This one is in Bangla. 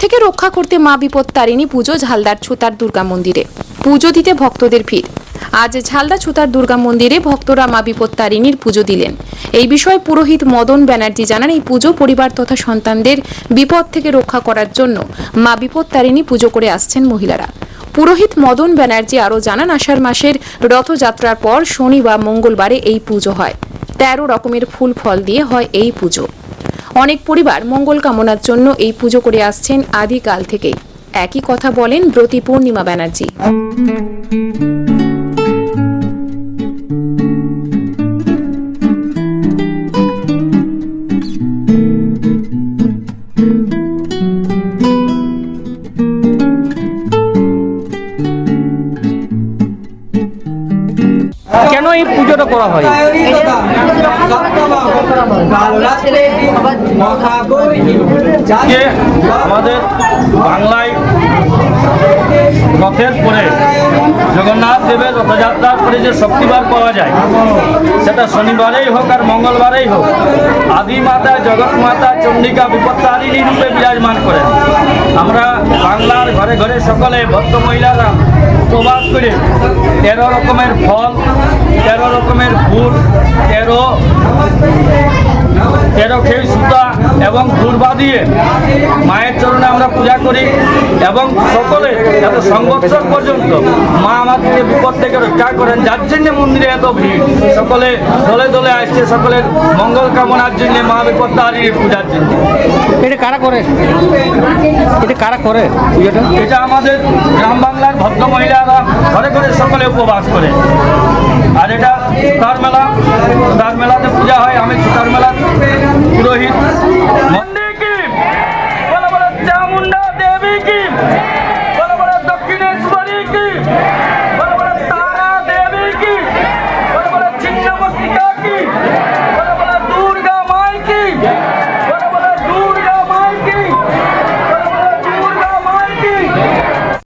থেকে রক্ষা করতে মা বিপদ বিপত্তারিণী পুজো, ঝালদার ছুতার দুর্গা মন্দিরে। পুজো দিতে ভক্তদের ভিড়। আজ ঝালদা ছুতার দুর্গা মন্দিরে ভক্তরা মা বিপদ বিপত্তারিণীর পুজো দিলেন। এই বিষয়ে পুরোহিত মদন ব্যানার্জি জানান, এই পুজো পরিবার তথা সন্তানদের বিপদ থেকে রক্ষা করার জন্য মা বিপদ বিপত্তারিণী পুজো করে আসছেন মহিলারা। পুরোহিত মদন ব্যানার্জি আরও জানান, আষাঢ় মাসের রথযাত্রার পর শনি বা মঙ্গলবারে এই পুজো হয়। তেরো রকমের ফুল ফল দিয়ে হয় এই পুজো। অনেক পরিবার মঙ্গল কামনার জন্য এই পুজো করে আসছেন আদিকাল থেকেই। একই কথা বলেন ব্রতী পূর্ণিমা ব্যানার্জি। এই পুজোটা করা হয়। আমাদের বাংলায় রথের পরে জগন্নাথ দেবের রথযাত্রার পরে যে শক্তিবার পাওয়া যায়, সেটা শনিবারেই হোক আর মঙ্গলবারেই হোক আদি মাতা, জগৎ মাতা, চন্ডিকা বিপত্তারিণী রূপে বিরাজমান করেন। আমরা বাংলার ঘরে ঘরে সকলে ভক্ত মহিলারা উপবাস করে তেরো রকমের ফল, তেরো রকমের ফুল, তেরো তেরো খেয়ে এবং দুর্বা দিয়ে মায়ের চরণে আমরা পূজা করি এবং সকলে এত সংবৎসর পর্যন্ত মা আমাদেরকে বিপদ থেকে রক্ষা করেন। যার জন্য মন্দিরে এত ভিড়। সকলে দলে দলে আসছে সকলের মঙ্গল কামনার জন্য মা বিপদ তারিণীর পূজার জন্য। এটা কারা করে? এটা কারা করে পুজোটা? এটা আমাদের গ্রাম বাংলার ভদ্র মহিলারা ঘরে ঘরে সকলে উপবাস করে। আর এটা সুতার মেলা। সুতার মেলাতে পূজা হয় আমি সুতার মেলা Ricky.